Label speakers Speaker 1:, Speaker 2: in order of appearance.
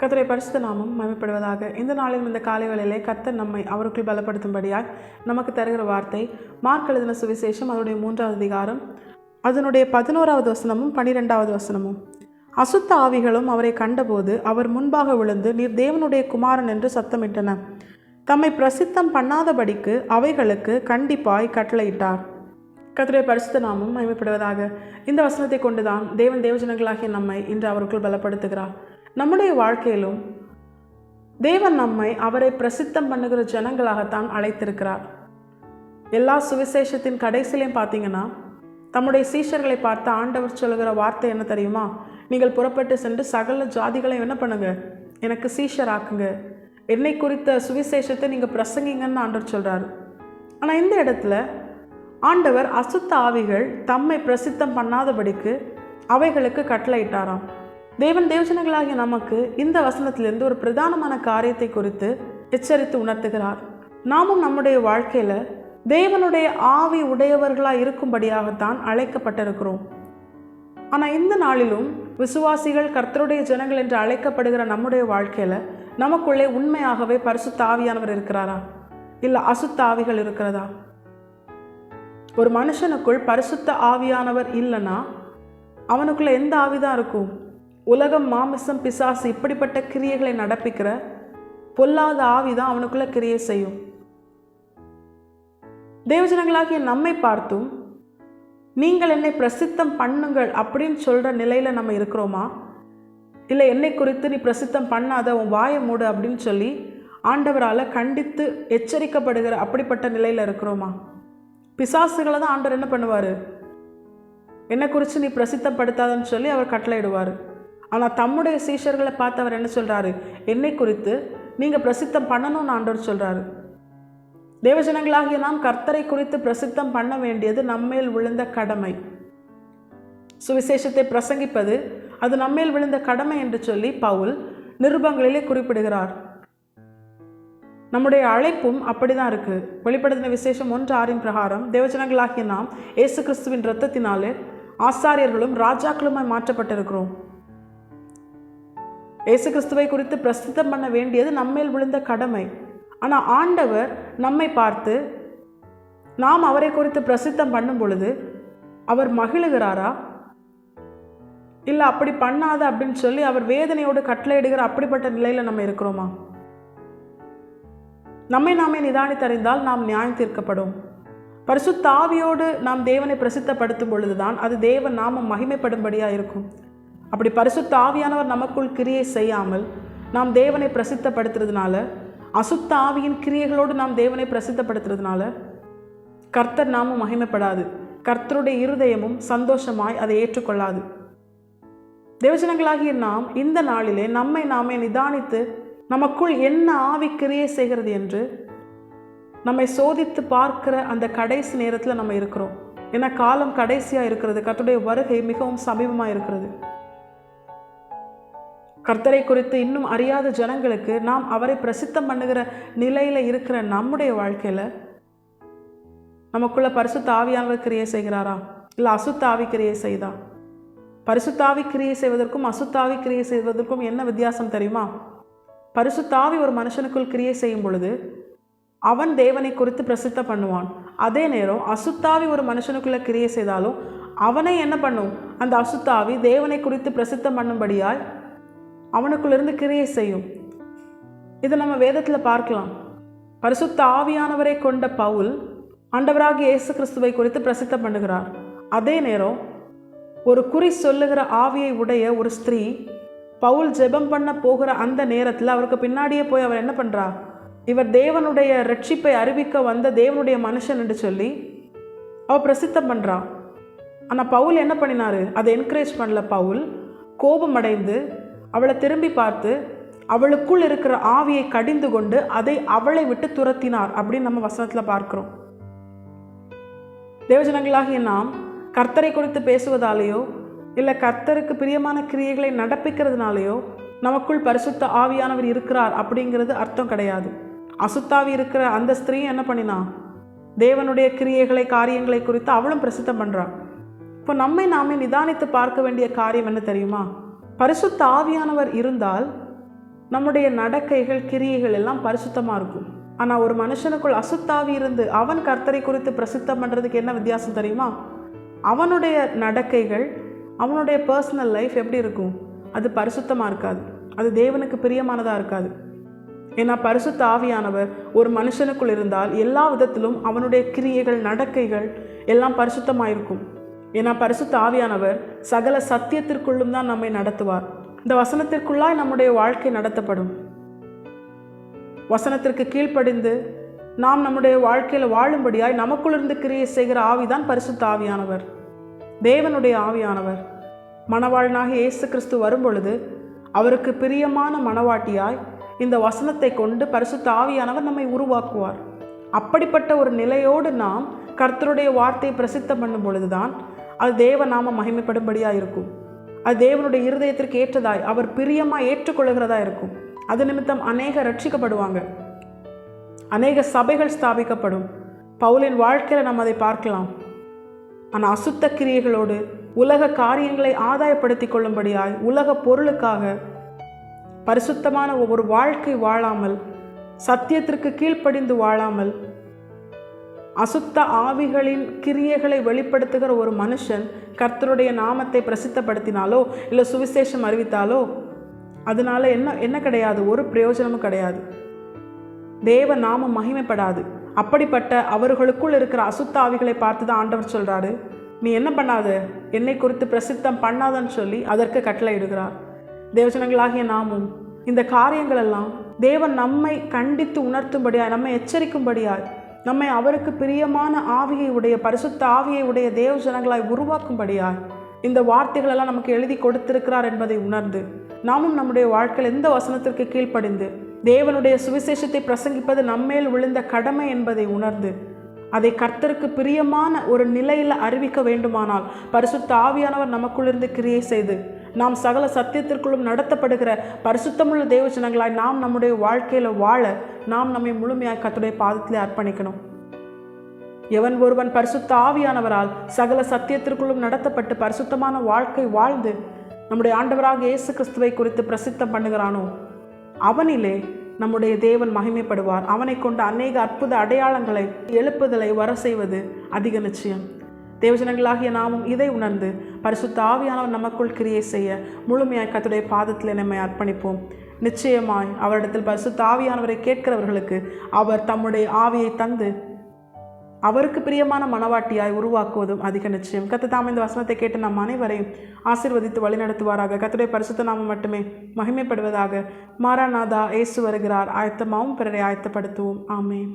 Speaker 1: கத்தரை பரிசுத்த நாமம் மகிமைப்படுவதாக. இந்த நாளில் இந்த காலை வேளையிலே கத்தர் நம்மை அவருக்குள் பலப்படுத்தும்படியாய் நமக்கு தருகிற வார்த்தை மார்க் எழுதின சுவிசேஷம் அதனுடைய மூன்றாவது அதிகாரம் அதனுடைய பதினோராவது வசனமும் பனிரெண்டாவது வசனமும். அசுத்த ஆவிகளும் அவரை கண்டபோது அவர் முன்பாக விழுந்து நீர் தேவனுடைய குமாரன் என்று சத்தமிட்டன. தம்மை பிரசித்தம் பண்ணாதபடிக்கு அவைகளுக்கு கண்டிப்பாய் கட்டளையிட்டார். கர்த்தருடைய பரிசுத்த நாமும் மகிமைப்படுவதாக. இந்த வசனத்தை கொண்டுதான் தேவன் தேவஜனங்களாகிய நம்மை இன்று அவருக்குள் பலப்படுத்துகிறார். நம்முடைய வாழ்க்கையிலும் தேவன் நம்மை அவரை பிரசித்தம் பண்ணுகிற ஜனங்களாகத்தான் அழைத்திருக்கிறார். எல்லா சுவிசேஷத்தின் கடைசிலையும் பார்த்தீங்கன்னா தம்முடைய சீஷர்களை பார்த்து ஆண்டவர் சொல்லுகிற வார்த்தை என்ன தெரியுமா? நீங்கள் புறப்பட்டு சென்று சகல ஜாதிகளையும் என்ன பண்ணுங்க? எனக்கு சீஷராக்குங்க என்னை குறித்த சுவிசேஷத்தை நீங்கள் பிரசங்கிங்கன்னு ஆண்டவர் சொல்கிறார் ஆனால் இந்த இடத்துல ஆண்டவர் அசுத்த ஆவிகள் தம்மை பிரசித்தம் பண்ணாதபடிக்கு அவைகளுக்கு கட்டளையிட்டாராம். தேவன் தேவஜனங்களாகிய நமக்கு இந்த வசனத்திலிருந்து ஒரு பிரதானமான காரியத்தை குறித்து எச்சரித்து உணர்த்துகிறார். நாமும் நம்முடைய வாழ்க்கையில் தேவனுடைய ஆவி உடையவர்களாக இருக்கும்படியாகத்தான் அழைக்கப்பட்டிருக்கிறோம். ஆனால் இந்த நாளிலும் விசுவாசிகள் கர்த்தருடைய ஜனங்கள் என்று அழைக்கப்படுகிற நம்முடைய வாழ்க்கையில் நமக்குள்ளே உண்மையாகவே பரிசுத்த ஆவியானவர் இருக்கிறாரா? இல்லை அசுத்த ஆவிகள் இருக்கிறதா? ஒரு மனுஷனுக்குள் பரிசுத்த ஆவியானவர் இல்லைன்னா அவனுக்குள்ளே எந்த ஆவிதான் இருக்கும்? உலகம் மாமிசம் பிசாசு இப்படிப்பட்ட கிரியைகளை நடப்பிக்கிற பொல்லாத ஆவி தான் அவனுக்குள்ள கிரியை செய்யும். தேவஜனங்களாகிய நம்மை பார்த்தும் நீங்கள் என்னை பிரசித்தம் பண்ணுங்கள் அப்படின்னு சொல்கிற நிலையில் நம்ம இருக்கிறோமா? இல்லை என்னை குறித்து நீ பிரசித்தம் பண்ணாத உன் வாயை மூடு அப்படின்னு சொல்லி ஆண்டவரால் கண்டித்து எச்சரிக்கப்படுகிற அப்படிப்பட்ட நிலையில் இருக்கிறோமா? பிசாசுகளை தான் ஆண்டவர் என்ன பண்ணுவார்? என்னை குறித்து நீ பிரசித்தப்படுத்தாதன்னு சொல்லி அவர் கட்டளையிடுவார். ஆனால் தம்முடைய சீஷர்களை பார்த்து அவர் என்ன சொல்கிறாரு என்னை குறித்து நீங்கள் பிரசித்தம் பண்ணணும்னு ஆண்டவர் சொல்கிறாரு தேவஜனங்களாகிய நாம் கர்த்தரை குறித்து பிரசித்தம் பண்ண வேண்டியது நம்மேல் விழுந்த கடமை. சுவிசேஷத்தை பிரசங்கிப்பது அது நம்மேல் விழுந்த கடமை என்று சொல்லி பவுல் நிருபங்களிலே குறிப்பிடுகிறார். நம்முடைய அழைப்பும் அப்படிதான் இருக்கு. வெளிப்படுத்தின விசேஷம் ஒன்று ஆறின் பிரகாரம் தேவஜனங்களாகிய நாம் இயேசு கிறிஸ்துவின் இரத்தத்தினாலே ஆசாரியர்களும் ராஜாக்களுமாய் மாற்றப்பட்டிருக்கிறோம். இயேசு கிறிஸ்துவை குறித்து பிரசித்தம் பண்ண வேண்டியது நம்மேல் விழுந்த கடமை. ஆனால் ஆண்டவர் நம்மை பார்த்து நாம் அவரை குறித்து பிரசித்தம் பண்ணும் பொழுது அவர் மகிழுகிறாரா? இல்லை அப்படி பண்ணாத அப்படின்னு சொல்லி அவர் வேதனையோடு கட்டளையிடுகிற அப்படிப்பட்ட நிலையில் நம்ம இருக்கிறோமா? நம்மை நாமே நிதானித்தறிந்தால் நாம் நியாயம் தீர்க்கப்படும். பரிசுத்தாவியோடு நாம் தேவனை பிரசித்தப்படுத்தும் பொழுதுதான் அது தேவன் நாமம் மகிமைப்படும்படியாக இருக்கும். அப்படி பரிசுத்த ஆவியானவர் நமக்குள் கிரியை செய்யாமல் நாம் தேவனை பிரசித்தப்படுத்துறதுனால அசுத்த ஆவியின் கிரியைகளோடு நாம் தேவனை பிரசித்தப்படுத்துறதுனால கர்த்தர் நாமும் மகிமைப்படாது. கர்த்தருடைய இருதயமும் சந்தோஷமாய் அதை ஏற்றுக்கொள்ளாது. தேவஜனங்களாகிய நாம் இந்த நாளிலே நம்மை நாமே நிதானித்து நமக்குள் என்ன ஆவி கிரியை செய்கிறது என்று நம்மை சோதித்து பார்க்கிற அந்த கடைசி நேரத்தில் நம்ம இருக்கிறோம். ஏன்னா காலம் கடைசியாக இருக்கிறது. கர்த்தருடைய வருகை மிகவும் சமீபமாக இருக்கிறது. கர்த்தரை குறித்து இன்னும் அறியாத ஜனங்களுக்கு நாம் அவரை பிரசித்தம் பண்ணுகிற நிலையில் இருக்கிற நம்முடைய வாழ்க்கையில் நமக்குள்ள பரிசுத்த ஆவியானவர் கிரியை செய்கிறாரா? இல்லை அசுத்தாவி கிரியை செய்தா? பரிசுத்தாவி கிரியை செய்வதற்கும் அசுத்தாவி கிரியை செய்வதற்கும் என்ன வித்தியாசம் தெரியுமா? பரிசுத்தாவி ஒரு மனுஷனுக்குள் கிரியை செய்யும் பொழுது அவன் தேவனை குறித்து பிரசித்த பண்ணுவான். அதே நேரம் அசுத்தாவி ஒரு மனுஷனுக்குள்ள கிரியை செய்தாலும் அவனை என்ன பண்ணும்? அந்த அசுத்தாவி தேவனை குறித்து பிரசித்தம் பண்ணும்படியால் அவனுக்குள்ளிருந்து கிரியை செய்யும். இதை நம்ம வேதத்தில் பார்க்கலாம். பரிசுத்த ஆவியானவரை கொண்ட பவுல் ஆண்டவராக இயேசு கிறிஸ்துவை குறித்து பிரசித்தம் பண்ணுகிறார். அதே நேரம் ஒரு குறி சொல்லுகிற ஆவியை உடைய ஒரு ஸ்திரீ பவுல் ஜெபம் பண்ண போகிற அந்த நேரத்தில் அவருக்கு பின்னாடியே போய் அவர் என்ன பண்ணுறா இவர் தேவனுடைய ரட்சிப்பை அறிவிக்க வந்த தேவனுடைய மனுஷன் என்று சொல்லி அவள் பிரசித்தம் பண்ணுறா ஆனால் பவுல் என்ன பண்ணினாரு? அதை என்கரேஜ் பண்ணல பவுல். கோபம் அடைந்து அவளை திரும்பி பார்த்து அவளுக்குள் இருக்கிற ஆவியை கடிந்து கொண்டு அதை அவளை விட்டு துரத்தினார் அப்படின்னு நம்ம வசனத்தில் பார்க்குறோம். தேவஜனங்களாகிய நாம் கர்த்தரை குறித்து பேசுவதாலேயோ இல்லை கர்த்தருக்கு பிரியமான கிரியைகளை நடப்பிக்கிறதுனாலேயோ நமக்குள் பரிசுத்த ஆவியானவர் இருக்கிறார் அப்படிங்கிறது அர்த்தம் கிடையாது. அசுத்தாவி இருக்கிற அந்த ஸ்திரீ என்ன பண்ணினா தேவனுடைய கிரியைகளை காரியங்களை குறித்து அவளும் பிரசித்தம் பண்ணுறான் இப்போ நம்மை நாமே நிதானித்து பார்க்க வேண்டிய காரியம் என்ன தெரியுமா? பரிசுத்த ஆவியானவர் இருந்தால் நம்முடைய நடக்கைகள் கிரியைகள் எல்லாம் பரிசுத்தமாக இருக்கும். ஆனால் ஒரு மனுஷனுக்குள் அசுத்தாவி இருந்து அவன் கர்த்தரை குறித்து பிரசித்தம் பண்ணுறதுக்கு என்ன வித்தியாசம் தெரியுமா? அவனுடைய நடக்கைகள் அவனுடைய பர்சனல் லைஃப் எப்படி இருக்கும்? அது பரிசுத்தமாக இருக்காது. அது தேவனுக்கு பிரியமானதாக இருக்காது. ஏன்னா பரிசுத்த ஆவியானவர் ஒரு மனுஷனுக்குள் இருந்தால் எல்லா விதத்திலும் அவனுடைய கிரியைகள் நடக்கைகள் எல்லாம் பரிசுத்தமாக இருக்கும் ஏன்னா பரிசு ஆவியானவர் சகல சத்தியத்திற்குள்ளும் தான் நம்மை நடத்துவார். இந்த வசனத்திற்குள்ளாய் நம்முடைய வாழ்க்கை நடத்தப்படும். வசனத்திற்கு கீழ்ப்படிந்து நாம் நம்முடைய வாழ்க்கையில் வாழும்படியாய் நமக்குள்ளிருந்து கிரியை செய்கிற ஆவிதான் பரிசுத்த ஆவியானவர். தேவனுடைய ஆவியானவர். மணவாளனாக இயேசு கிறிஸ்து வரும்பொழுது அவருக்கு பிரியமான மணவாட்டியாய் இந்த வசனத்தை கொண்டு பரிசுத்த ஆவியானவர் நம்மை உருவாக்குவார். அப்படிப்பட்ட ஒரு நிலையோடு நாம் கர்த்தருடைய வார்த்தையை பிரசித்தம் பண்ணும் பொழுதுதான் அது தேவ நாம மகிமைப்படும்படியாக இருக்கும். அது தேவனுடைய இருதயத்திற்கு ஏற்றதாய் அவர் பிரியமாக ஏற்றுக்கொள்கிறதா இருக்கும். அது நிமித்தம் அநேக ரட்சிக்கப்படுவாங்க அநேக சபைகள் ஸ்தாபிக்கப்படும். பவுலின் வாழ்க்கையில் நம்ம அதை பார்க்கலாம். ஆனால் அசுத்த கிரியைகளோடு உலக காரியங்களை ஆதாயப்படுத்தி கொள்ளும்படியாய் உலக பொருளுக்காக பரிசுத்தமான ஒரு வாழ்க்கை வாழாமல் சத்தியத்திற்கு கீழ்ப்படிந்து வாழாமல் அசுத்த ஆவிகளின் கிரியைகளை வெளிப்படுத்துகிற ஒரு மனுஷன் கர்த்தருடைய நாமத்தை பிரசித்தப்படுத்தினாலோ இல்லை சுவிசேஷம் அறிவித்தாலோ அதனால என்ன என்ன கிடையாது? ஒரு பிரயோஜனமும் கிடையாது. தேவ நாமம் மகிமைப்படாது. அப்படிப்பட்ட அவர்களுக்குள் இருக்கிற அசுத்த ஆவிகளை பார்த்து தான் ஆண்டவர் சொல்கிறாரு நீ என்ன பண்ணாத? என்னை குறித்து பிரசித்தம் பண்ணாதன்னு சொல்லி அதற்கு கட்டளை இடுகிறார். தேவஜனங்களாகிய நாமும் இந்த காரியங்களெல்லாம் தேவன் நம்மை கண்டித்து உணர்த்தும்படியாய் நம்மை எச்சரிக்கும்படியாய் நம்மை அவருக்கு பிரியமான ஆவியை உடைய பரிசுத்த ஆவியை உடைய தேவ ஜனங்களாய் உருவாக்கும்படியாய் இந்த வார்த்தைகளெல்லாம் நமக்கு எழுதி கொடுத்திருக்கிறார் என்பதை உணர்ந்து நாமும் நம்முடைய வாழ்க்கையில் எந்த வசனத்திற்கு கீழ்ப்படிந்து தேவனுடைய சுவிசேஷத்தை பிரசங்கிப்பது நம்மேல் விழுந்த கடமை என்பதை உணர்ந்து அதை கர்த்தருக்கு பிரியமான ஒரு நிலையில் அறிவிக்க வேண்டுமானால் பரிசுத்த ஆவியானவர் நமக்குள்ளிருந்து கிரியை செய்து நாம் சகல சத்தியத்திற்குள்ளும் நடத்தப்படுகிற பரிசுத்தமுள்ள தேவ ஜனங்களாய் நாம் நம்முடைய வாழ்க்கையில் வாழ நாம் நம்மை முழுமையாக கத்துடைய பாதத்தில் அர்ப்பணிக்கணும். எவன் ஒருவன் பரிசுத்த ஆவியானவரால் சகல சத்தியத்திற்குள்ளும் நடத்தப்பட்டு பரிசுத்தமான வாழ்க்கை வாழ்ந்து நம்முடைய ஆண்டவராக இயேசு கிறிஸ்துவை குறித்து பிரசித்தம் பண்ணுகிறானோ அவனிலே நம்முடைய தேவன் மகிமைப்படுவார். அவனை கொண்ட அநேக அற்புத அடையாளங்களை எழுப்புதலை வர செய்வது அதிக நிச்சயம். தேவஜனங்களாகிய நாமும் இதை உணர்ந்து பரிசுத்த ஆவியானவர் நமக்குள் கிரியை செய்ய முழுமையாக கத்துடைய பாதத்தில் நம்மை அர்ப்பணிப்போம். நிச்சயமாய் அவரிடத்தில் பரிசுத்த ஆவியானவரை கேட்கிறவர்களுக்கு அவர் தம்முடைய ஆவியை தந்து அவருக்கு பிரியமான மனவாட்டியாய் உருவாக்குவதும் அதிக நிச்சயம். கத்து தாம் இந்த வசனத்தை கேட்டு நம் அனைவரையும் ஆசிர்வதித்து வழிநடத்துவாராக. கத்துடைய பரிசுத்த நாமம் மட்டுமே மகிமைப்படுவதாக மாராநாதா இயேசு வருகிறார். ஆயத்தமாவும் பிறரை ஆயத்தப்படுத்துவோம். ஆமே